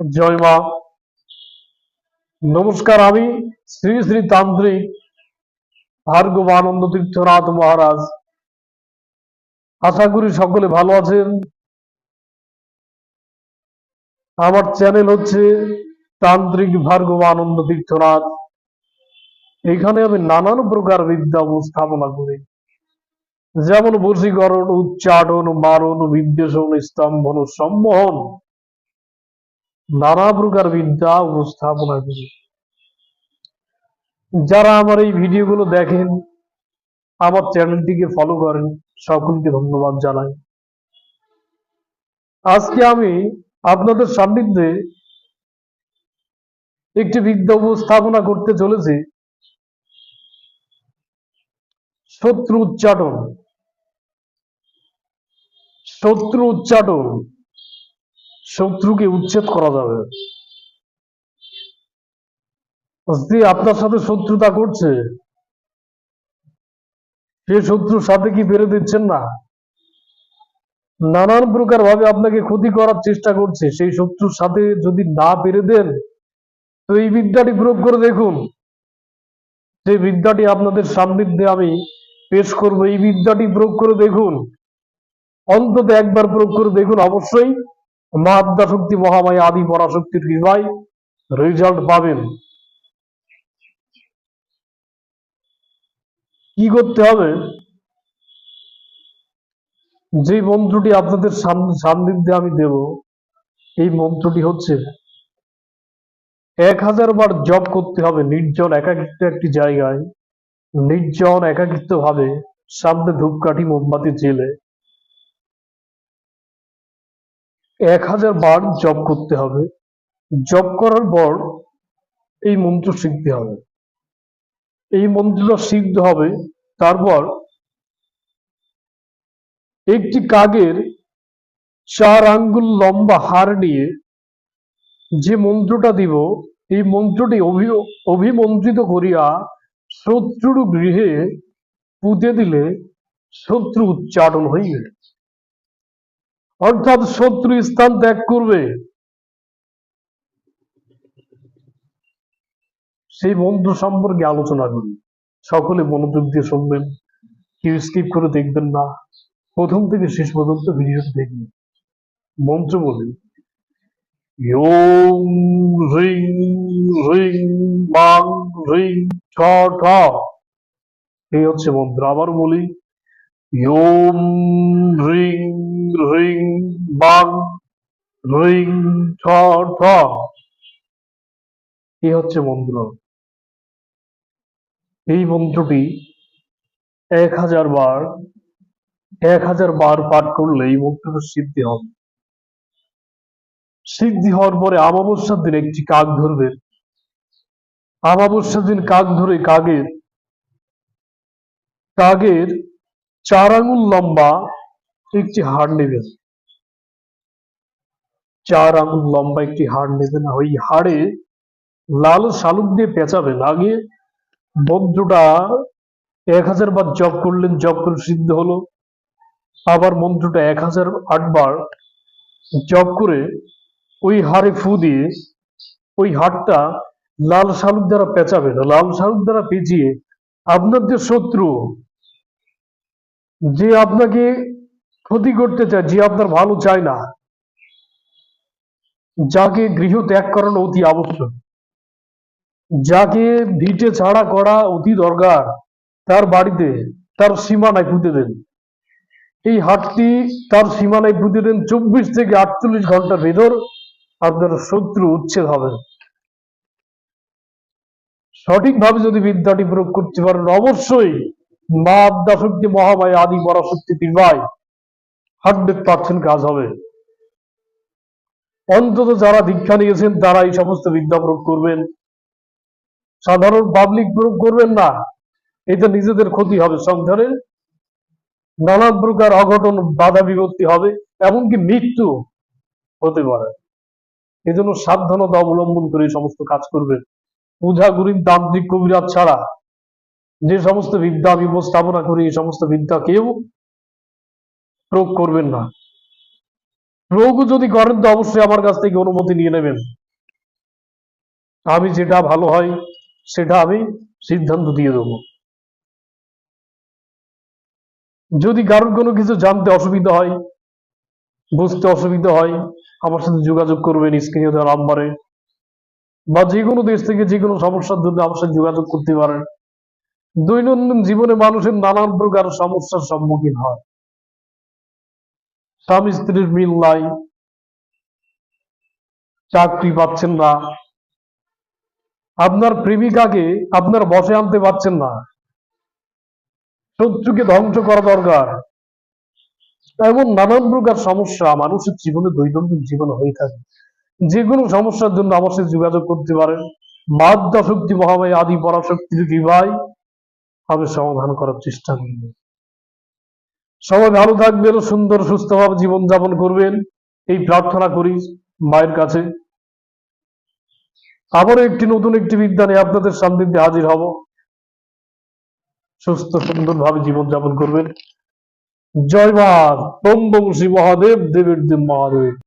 জয় মা নমস্কার, আমি শ্রী শ্রী তান্ত্রিক ভার্গব আনন্দ তীর্থনাথ মহারাজ। আশা করি সকলে ভালো আছেন। আমার চ্যানেল হচ্ছে তান্ত্রিক ভার্গব আনন্দ তীর্থনাথ। এখানে আমি নানান প্রকার বিদ্যা উপস্থাপনা করি। যেমন বশীকরণ উচ্চাটন মারণ, বিদ্বেষণ, স্তম্ভন, সম্মোহন। নানা প্রকার বিদ্যা উপস্থাপনা করি। যারা আমার এই ভিডিওগুলো দেখেন, আমার চ্যানেলটিকে ফলো করেন, সকলকে ধন্যবাদ জানাই। আজকে আমি আপনাদের সান্নিধ্যে একটি বিদ্যা উপস্থাপনা করতে চলেছি। শত্রু উচ্চাটন শত্রু উচ্চাটন শত্রুকে উচ্ছেদ করা যাবে। যে আপনার সাথে শত্রুতা করছে। সে শত্রুর সাথে কি বেড়ে দিচ্ছেন না? নানান প্রকার ভাবে আপনাকে ক্ষতি করার চেষ্টা করছে। সেই শত্রুর সাথে যদি না পেরে দেন, তো এই বিদ্যাটি প্রয়োগ করে দেখুন। সেই বিদ্যাটি আপনাদের সান্নিধ্যে আমি পেশ করব, এই বিদ্যাটি প্রয়োগ করে দেখুন। অন্তত একবার প্রয়োগ করে দেখুন। অবশ্যই মা আদ্যা শক্তি মহামায়া আদি পরাশক্তির কৃপায় রেজাল্ট পাবেন। কি করতে হবে? যে মন্ত্রটি আপনাদের সান- সান্নিধ্যে আমি দেব, এই মন্ত্রটি হচ্ছে, এক হাজার বার জপ করতে হবে নির্জন একাকিত্ব একটি জায়গায়। নির্জন একাকিত্ব ভাবে সামনে ধূপকাঠি মোমবাতি জেলে এক হাজার বার জপ করতে হবে। জপ করার পর এই মন্ত্র শিখতে হবে। এই মন্ত্রটা সিদ্ধ হবে, তারপর একটি কাগের চার আঙ্গুল লম্বা হার নিয়ে যে মন্ত্রটা দিব, এই মন্ত্রটি অভি, অভিমন্ত্রিত করিয়া শত্রুর গৃহে পুঁতে দিলে শত্রু উচ্চারণ হইবে। অর্থাৎ শত্রু স্থান ত্যাগ করবে। সেই মন্ত্র সম্পর্কে আলোচনা করি। সকলে মনোযোগ দিয়ে শুনবেন, কেউ স্কিপ করে দেখবেন না। প্রথম থেকে শেষ পর্যন্ত ভিডিওটি দেখবেন। মন্ত্র বলি হ্রিং বাং হ্রিং ঠ ঠ। এই হচ্ছে মন্ত্র। আবার বলি হ্রিং বাং হ্রিং ঠ ঠ এই হচ্ছে মন্ত্র। এই মন্ত্রটি এক হাজার বার, এক হাজার বার পাঠ করলে এই মন্ত্রটা সিদ্ধি হবে সিদ্ধি হওয়ার পরে আমাবস্যার দিন একটি কাক ধরবেন আমাবস্যার দিন কাক ধরে কাকের কাকের চার আঙুল লম্বা একটি হাড় নেবেন চার আঙুল লম্বা একটি হাড় নেবেন ওই হাড়ে লাল শালুক দিয়ে পেঁচাবেন আগে মন্ত্রটা এক হাজার বার জপ করলেন, জপ করে সিদ্ধ হলো। আবার মন্ত্রটা এক হাজার আটবার জপ করে ওই হাড়ে ফু দিয়ে ওই হাড়টা লাল শালুক দ্বারা পেঁচাবেন লাল শালুক দ্বারা পেঁচিয়ে আপনার যে শত্রু, যে আপনাকে ক্ষতি করতে চায়, যে আপনার ভালো চায় না যাকে গৃহ ত্যাগ করানো অতি আবশ্যক। যাকে ভিটে ছাড়া করা অতি দরকার, তার বাড়িতে তার সীমানায় পুঁতে দেন। এই হাটটি তার সীমানায় পুঁতে দেন চব্বিশ থেকে আটচল্লিশ ঘণ্টার ভেতর আপনার শত্রু উচ্ছেদ হবে। সঠিকভাবে যদি বিদ্যাটি প্রয়োগ করতে পারেন, অবশ্যই মা আদ্যা শক্তি মহামায়া আদি পরাশক্তি কৃপায় হান্ড্রেড পার্সেন্ট কাজ হবে। অন্তত যারা দীক্ষা নিয়েছেন তারা এই সমস্ত বিদ্যা প্রয়োগ করবেন। সাধারণ পাবলিক প্রয়োগ করবেন না। এতে নিজেদের ক্ষতি হবে সংসারে। নানান প্রকার অঘটন, বাধা বিপত্তি হবে, এমনকি মৃত্যু হতে পারে। এজন্য সাবধানতা অবলম্বন করে সমস্ত কাজ করবেন। পূজা গুরিন তান্ত্রিক কবিরাজ ছাড়া যে সমস্ত বিদ্যা আমি করি এই সমস্ত বিদ্যা কেউ প্রয়োগ করবেন না। প্রয়োগ যদি করেন তো অবশ্যই আমার কাছ থেকে অনুমতি নিয়ে নেবেন। আমি যেটা ভালো হয়, সেটা আমি সিদ্ধান্ত দিয়ে দেবো। যদি কারোর কোনো কিছু জানতে অসুবিধা হয়, বুঝতে অসুবিধা হয়, আমার সাথে যোগাযোগ করবেন স্ক্রিনে দেওয়া নাম্বারে বা যে কোনো দেশ থেকে যে কোনো সমস্যার জন্য আমার সাথে যোগাযোগ করতে পারেন। দৈনন্দিন জীবনে মানুষের নানান প্রকার সমস্যার সম্মুখীন হয়। স্বামী স্ত্রীর মিল নাই, চাকরি পাচ্ছেন না। আপনার প্রেমিকাকে আপনার বসে আনতে পারছেন না। শত্রুকে ধ্বংস করা দরকার। এমন নানান প্রকার সমস্যা মানুষের জীবনে, দৈনন্দিন জীবনে হয়ে থাকে। যে কোনো সমস্যার জন্য আমার সাথে যোগাযোগ করতে পারেন। মাদ্যা শক্তি মহামায় আদি পরাশক্তির কৃপায় আমি সমাধান করার চেষ্টা করব। সবাই ভালো থাকবেন, সুন্দর, সুস্থভাবে জীবনযাপন করবেন। এই প্রার্থনা করি মায়ের কাছে। আবারও একটি নতুন একটি বিদ্যা নিয়ে আপনাদের সান্নিধ্যে হাজির হব। সুস্থ, সুন্দরভাবে জীবনযাপন করবেন। জয় মা ওম বংশী মহাদেব, দেবের দেব মহাদেব।